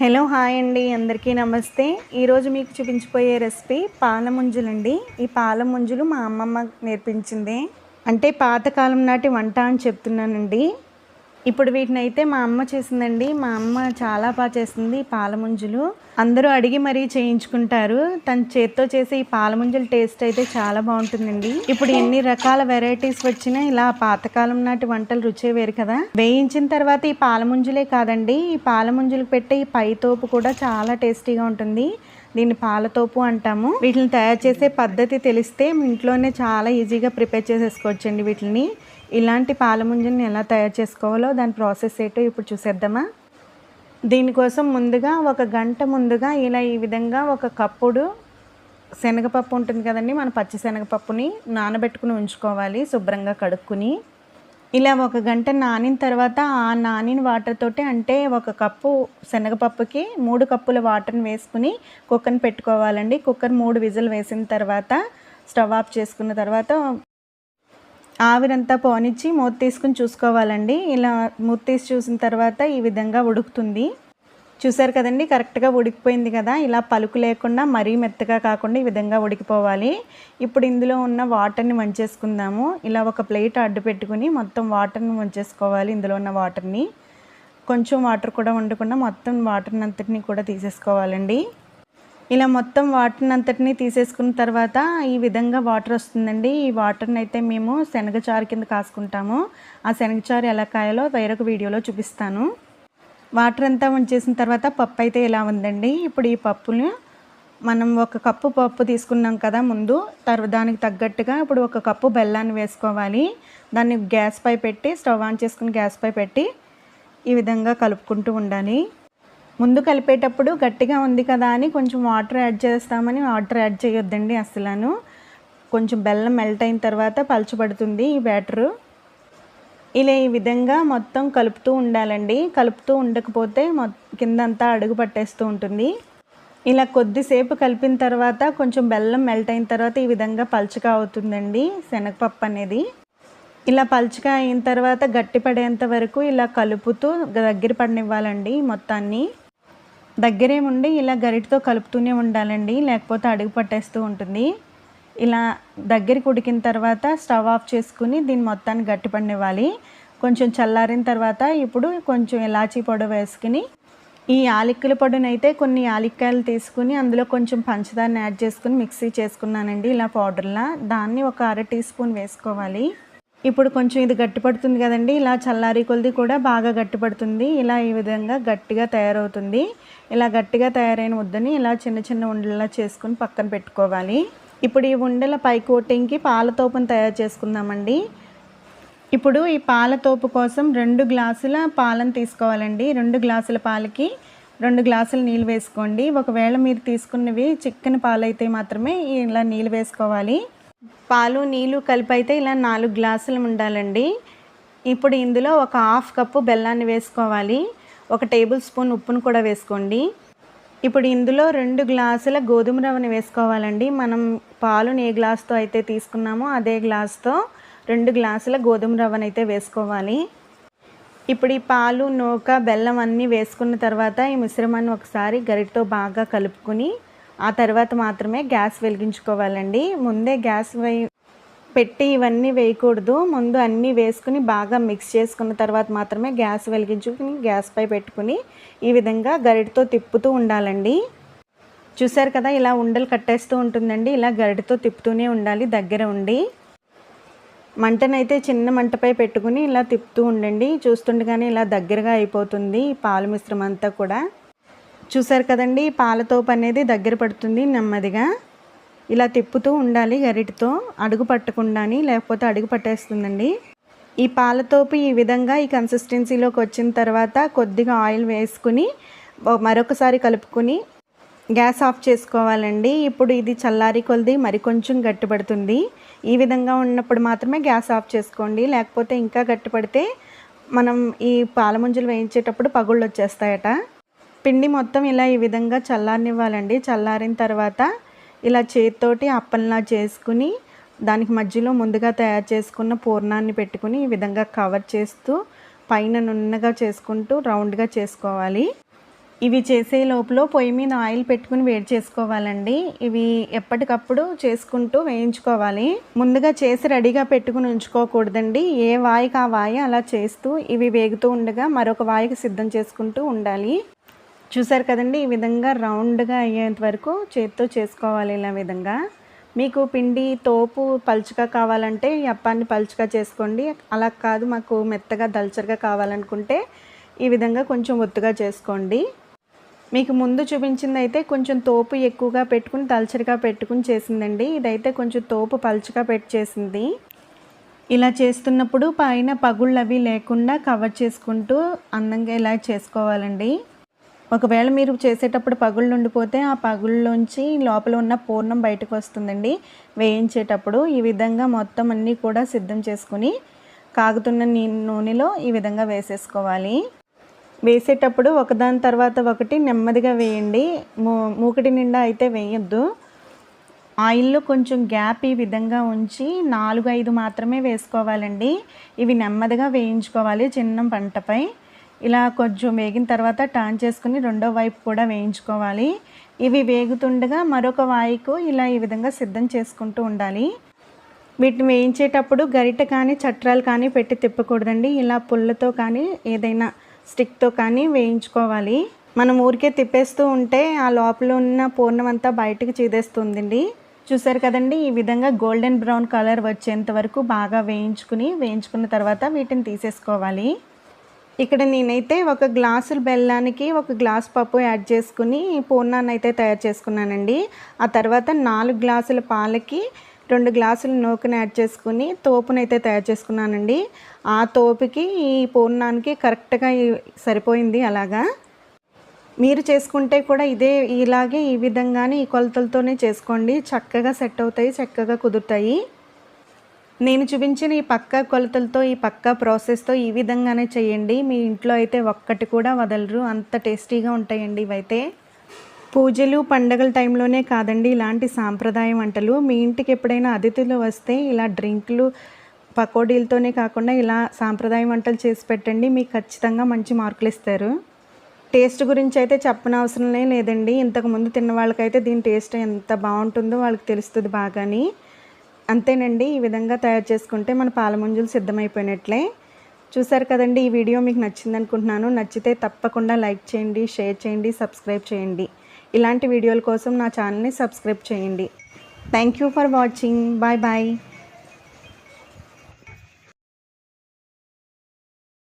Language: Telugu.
హలో హాయ్ అండి అందరికీ నమస్తే. ఈరోజు మీకు చూపించిపోయే రెసిపీ పాలముంజులండి. ఈ పాలముంజులు మా అమ్మమ్మ నేర్పించింది. అంటే పాతకాలం నాటి వంట అని చెప్తున్నానండి. ఇప్పుడు వీటిని అయితే మా అమ్మ చేసిందండి. మా అమ్మ చాలా బాగా చేస్తుంది పాలముంజులు. అందరూ అడిగి మరీ చేయించుకుంటారు. తన చేత్తో చేసే ఈ పాలముంజుల టేస్ట్ అయితే చాలా బాగుంటుందండి. ఇప్పుడు ఎన్ని రకాల వెరైటీస్ వచ్చినా ఇలా పాతకాలం నాటి వంటలు రుచే వేరు కదా. వేయించిన తర్వాత ఈ పాలముంజులే కాదండి. ఈ పాలముంజులు పెట్టే ఈ పైతోపు కూడా చాలా టేస్టీగా ఉంటుంది. దీన్ని పాలతోపు అంటాము. వీటిని తయారు చేసే పద్ధతి తెలిస్తే ఇంట్లోనే చాలా ఈజీగా ప్రిపేర్ చేసేసుకోవచ్చండి వీటిని. ఇలాంటి పాలముంజని ఎలా తయారు చేసుకోవాలో దాని ప్రాసెస్ ఏంటో ఇప్పుడు చూసేద్దామా? దీనికోసం ముందుగా ఒక గంట ముందుగా ఇలా ఈ విధంగా ఒక కప్పుడు శనగపప్పు ఉంటుంది కదండి మన పచ్చి శనగపప్పుని నానబెట్టుకుని ఉంచుకోవాలి శుభ్రంగా కడుక్కుని. ఇలా ఒక గంట నానిన తర్వాత ఆ నానిన వాటర్ తోటి అంటే ఒక కప్పు శనగపప్పుకి మూడు కప్పుల వాటర్ని వేసుకుని కుక్కర్ని పెట్టుకోవాలండి. కుక్కర్ మూడు విజిల్ వేసిన తర్వాత స్టవ్ ఆఫ్ చేసుకున్న తర్వాత ఆవిరంతా పోనిచ్చి మూత తీసుకుని చూసుకోవాలండి. ఇలా మూత తీసి చూసిన తర్వాత ఈ విధంగా ఉడుకుతుంది. చూసారు కదండి కరెక్ట్గా ఉడికిపోయింది కదా. ఇలా పలుకు లేకుండా మరీ మెత్తగా కాకుండా ఈ విధంగా ఉడికిపోవాలి. ఇప్పుడు ఇందులో ఉన్న వాటర్ని వంచేసుకుందాము. ఇలా ఒక ప్లేట్ అడ్డు పెట్టుకుని మొత్తం వాటర్ని వంచేసుకోవాలి ఇందులో ఉన్న వాటర్ని. కొంచెం వాటర్ కూడా ఉండకుండా మొత్తం వాటర్ని అంతటిని కూడా తీసేసుకోవాలండి. ఇలా మొత్తం వాటర్ని అంతటిని తీసేసుకున్న తర్వాత ఈ విధంగా వాటర్ వస్తుందండి. ఈ వాటర్ని అయితే మేము శనగచారు కింద కాసుకుంటాము. ఆ శనగచారు ఎలా కాయాలో వేరొక వీడియోలో చూపిస్తాను. వాటర్ అంతా ఉంచేసిన తర్వాత పప్పు అయితే ఇలా ఉందండి. ఇప్పుడు ఈ పప్పును మనం ఒక కప్పు పప్పు తీసుకున్నాం కదా ముందు. తర్వాత దానికి తగ్గట్టుగా ఇప్పుడు ఒక కప్పు బెల్లాన్ని వేసుకోవాలి. దాన్ని గ్యాస్ పై పెట్టి స్టవ్ ఆన్ చేసుకుని గ్యాస్ పై పెట్టి ఈ విధంగా కలుపుకుంటూ ఉండాలి. ముందు కలిపేటప్పుడు గట్టిగా ఉంది కదా అని కొంచెం వాటర్ యాడ్ చేస్తామని వాటర్ యాడ్ చేయొద్దండి అసలు కొంచెం బెల్లం మెల్ట్ అయిన తర్వాత పలచబడుతుంది ఈ బ్యాటరు. ఇలా ఈ విధంగా మొత్తం కలుపుతూ ఉండాలండి. కలుపుతూ ఉండకపోతే మొ కిందంతా అడుగు పట్టేస్తూ ఉంటుంది. ఇలా కొద్దిసేపు కలిపిన తర్వాత కొంచెం బెల్లం మెల్ట్ అయిన తర్వాత ఈ విధంగా పలుచగా అవుతుందండి శనగపప్పు అనేది. ఇలా పలుచగా అయిన తర్వాత గట్టి పడేంత వరకు ఇలా కలుపుతూ దగ్గర పడనివ్వాలండి మొత్తాన్ని. దగ్గరే ఉండి ఇలా గరిటతో కలుపుతూనే ఉండాలండి. లేకపోతే అడుగు పట్టేస్తూ ఉంటుంది. ఇలా దగ్గరికి ఉడికిన తర్వాత స్టవ్ ఆఫ్ చేసుకుని దీన్ని మొత్తాన్ని గట్టి పండివ్వాలి కొంచెం చల్లారిన తర్వాత ఇప్పుడు కొంచెం ఇలాచీ పొడి వేసుకుని ఈ యాలక్కుల పొడినైతే కొన్ని యాలక్కాయలు తీసుకుని అందులో కొంచెం పంచదారని యాడ్ చేసుకుని మిక్సీ చేసుకున్నానండి. ఇలా పౌడర్లా దాన్ని ఒక అర టీ స్పూన్ వేసుకోవాలి. ఇప్పుడు కొంచెం ఇది గట్టిపడుతుంది కదండి. ఇలా చల్లారి కొలిది కూడా బాగా గట్టిపడుతుంది. ఇలా ఈ విధంగా గట్టిగా తయారవుతుంది. ఇలా గట్టిగా తయారైన ముద్దని ఇలా చిన్న చిన్న ఉండలా చేసుకుని పక్కన పెట్టుకోవాలి. ఇప్పుడు ఈ ఉండల పై కోటింగ్కి పాలతోపును తయారు చేసుకుందామండి. ఇప్పుడు ఈ పాలతోపు కోసం రెండు గ్లాసుల పాలను తీసుకోవాలండి. రెండు గ్లాసుల పాలకి రెండు గ్లాసులు నీళ్ళు వేసుకోండి. ఒకవేళ మీరు తీసుకున్నవి చిక్కని పాలైతే మాత్రమే ఇలా నీళ్ళు వేసుకోవాలి. పాలు నీళ్ళు కలిపి అయితే ఇలా నాలుగు గ్లాసులు ఉండాలండి. ఇప్పుడు ఇందులో ఒక హాఫ్ కప్పు బెల్లాన్ని వేసుకోవాలి. ఒక టేబుల్ స్పూన్ ఉప్పును కూడా వేసుకోండి. ఇప్పుడు ఇందులో రెండు గ్లాసుల గోధుమ రవ్వని వేసుకోవాలండి. మనం పాలుని ఏ గ్లాస్తో అయితే తీసుకున్నామో అదే గ్లాస్తో రెండు గ్లాసుల గోధుమ రవ్వని అయితే వేసుకోవాలి. ఇప్పుడు ఈ పాలు నూక బెల్లం అన్నీ వేసుకున్న తర్వాత ఈ మిశ్రమాన్ని ఒకసారి గరిటతో బాగా కలుపుకుని ఆ తర్వాత మాత్రమే గ్యాస్ వెలిగించుకోవాలండి. ముందే గ్యాస్ వే పెట్టి ఇవన్నీ వేయకూడదు. ముందు అన్నీ వేసుకుని బాగా మిక్స్ చేసుకున్న తర్వాత మాత్రమే గ్యాస్ వెలిగించుకుని గ్యాస్పై పెట్టుకుని ఈ విధంగా గరిటతో తిప్పుతూ ఉండాలండి. చూసారు కదా ఇలా ఉండలు కట్టేస్తూ ఉంటుందండి. ఇలా గరిటతో తిప్పుతూనే ఉండాలి దగ్గర ఉండి. మంటనైతే చిన్న మంటపై పెట్టుకుని ఇలా తిప్పుతూ ఉండండి. చూస్తుండగానే ఇలా దగ్గరగా అయిపోతుంది పాలు మిశ్రమం అంతా కూడా. చూసారు కదండి పాలతోపు అనేది దగ్గర పడుతుంది నెమ్మదిగా. ఇలా తిప్పుతూ ఉండాలి గరిటితో అడుగు పట్టకుండాని లేకపోతే అడుగు పట్టేస్తుందండి. ఈ పాలతోపు ఈ విధంగా ఈ కన్సిస్టెన్సీలోకి వచ్చిన తర్వాత కొద్దిగా ఆయిల్ వేసుకుని మరొకసారి కలుపుకొని గ్యాస్ ఆఫ్ చేసుకోవాలండి. ఇప్పుడు ఇది చల్లారి కొలిది మరికొంచెం గట్టిపడుతుంది. ఈ విధంగా ఉన్నప్పుడు మాత్రమే గ్యాస్ ఆఫ్ చేసుకోండి. లేకపోతే ఇంకా గట్టిపడితే మనం ఈ పాలముంజలు వేయించేటప్పుడు పగుళ్ళు వచ్చేస్తాయట. పిండి మొత్తం ఇలా ఈ విధంగా చల్లారనివ్వాలండి. చల్లారిన తర్వాత ఇలా చేతితోటి అప్పల్లా చేసుకుని దానికి మధ్యలో ముందుగా తయారు చేసుకున్న పూర్ణాన్ని పెట్టుకుని ఈ విధంగా కవర్ చేస్తూ పైన నున్నగా చేసుకుంటూ రౌండ్గా చేసుకోవాలి. ఇవి చేసే లోపల పొయ్యి మీద ఆయిల్ పెట్టుకుని వేడి చేసుకోవాలండి. ఇవి ఎప్పటికప్పుడు చేసుకుంటూ వేయించుకోవాలి. ముందుగా చేసి రెడీగా పెట్టుకుని ఉంచుకోకూడదండి. ఏ వాయికి ఆ వాయి అలా చేస్తూ ఇవి వేగుతూ ఉండగా మరొక వాయికి సిద్ధం చేసుకుంటూ ఉండాలి. చూసారు కదండి ఈ విధంగా రౌండ్గా అయ్యేంత వరకు చేత్తో చేసుకోవాలి ఇలా విధంగా. మీకు పిండి తోపు పలుచగా కావాలంటే ఈ అప్పాన్ని పలుచగా చేసుకోండి. అలా కాదు మాకు మెత్తగా దల్చరగా కావాలనుకుంటే ఈ విధంగా కొంచెం ఒత్తుగా చేసుకోండి. మీకు ముందు చూపించింది అయితే కొంచెం తోపు ఎక్కువగా పెట్టుకుని దల్చరిగా పెట్టుకుని చేసిందండి. ఇదైతే కొంచెం తోపు పలుచగా పెట్టి చేసింది. ఇలా చేస్తున్నప్పుడు పైన పగుళ్ళు అవి లేకుండా కవర్ చేసుకుంటూ అందంగా ఇలా చేసుకోవాలండి. ఒకవేళ మీరు చేసేటప్పుడు పగుళ్ళు ఉండిపోతే ఆ పగుళ్ళలోంచి లోపల ఉన్న పూర్ణం బయటకు వస్తుందండి. వేయించేటప్పుడు ఈ విధంగా మొత్తం అన్నీ కూడా సిద్ధం చేసుకుని కాగుతున్న నీ నూనెలో ఈ విధంగా వేసేసుకోవాలి. వేసేటప్పుడు ఒకదాని తర్వాత ఒకటి నెమ్మదిగా వేయండి. మూ మూకటి నిండా అయితే వేయొద్దు. ఆయిల్లో కొంచెం గ్యాప్ ఈ విధంగా ఉంచి నాలుగు ఐదు మాత్రమే వేసుకోవాలండి. ఇవి నెమ్మదిగా వేయించుకోవాలి చిన్న పంటపై. ఇలా కొంచెం వేగిన తర్వాత టర్న్ చేసుకుని రెండో వైపు కూడా వేయించుకోవాలి. ఇవి వేగుతుండగా మరొక వాయికు ఇలా ఈ విధంగా సిద్ధం చేసుకుంటూ ఉండాలి. వీటిని వేయించేటప్పుడు గరిట కానీ చట్రాలు కానీ పెట్టి తిప్పకూడదండి. ఇలా పుల్లతో కానీ ఏదైనా స్టిక్తో కానీ వేయించుకోవాలి. మనం ఊరికే తిప్పేస్తూ ఉంటే ఆ లోపల ఉన్న పూర్ణం అంతా బయటకు చీదేస్తుందండి. చూసారు కదండి ఈ విధంగా గోల్డెన్ బ్రౌన్ కలర్ వచ్చేంత వరకు బాగా వేయించుకుని వేయించుకున్న తర్వాత వీటిని తీసేసుకోవాలి. ఇక్కడ నేనైతే ఒక గ్లాసుల బెల్లానికి ఒక గ్లాస్ పప్పు యాడ్ చేసుకుని పూర్ణాన్ని అయితే తయారు చేసుకున్నానండి. ఆ తర్వాత నాలుగు గ్లాసుల పాలకి రెండు గ్లాసుల నూకను యాడ్ చేసుకుని తోపునైతే తయారు చేసుకున్నానండి. ఆ తోపుకి ఈ పూర్ణానికి కరెక్ట్గా సరిపోయింది అలాగా. మీరు చేసుకుంటే కూడా ఇదే ఇలాగే ఈ విధంగానే ఈ కొలతలతోనే చేసుకోండి. చక్కగా సెట్ అవుతాయి చక్కగా కుదురుతాయి. నేను చూపించిన ఈ పక్క కొలతలతో ఈ పక్క ప్రాసెస్తో ఈ విధంగానే చేయండి. మీ ఇంట్లో అయితే ఒక్కటి కూడా వదలరు. అంత టేస్టీగా ఉంటాయండి ఇవైతే. పూజలు పండగల టైంలోనే కాదండి ఇలాంటి సాంప్రదాయ వంటలు. మీ ఇంటికి ఎప్పుడైనా అతిథులు వస్తే ఇలా డ్రింకులు పకోడీలతోనే కాకుండా ఇలా సాంప్రదాయ వంటలు చేసి పెట్టండి. మీకు ఖచ్చితంగా మంచి మార్కులు ఇస్తారు. టేస్ట్ గురించి అయితే చెప్పనవసరమే లేదండి. ఇంతకుముందు తిన్న వాళ్ళకైతే దీని టేస్ట్ ఎంత బాగుంటుందో వాళ్ళకి తెలుస్తుంది బాగాని. అంతేనండి. ఈ విధంగా తయారు చేసుకుంటే మన పాలముంజులు సిద్ధమైపోయినట్లే. చూసారు కదండి ఈ వీడియో మీకు నచ్చింది అనుకుంటున్నాను నచ్చితే తప్పకుండా లైక్ చేయండి షేర్ చేయండి సబ్స్క్రైబ్ చేయండి. ఇలాంటి వీడియోల కోసం నా ఛానల్ని సబ్స్క్రైబ్ చేయండి. Thank you for watching. Bye bye.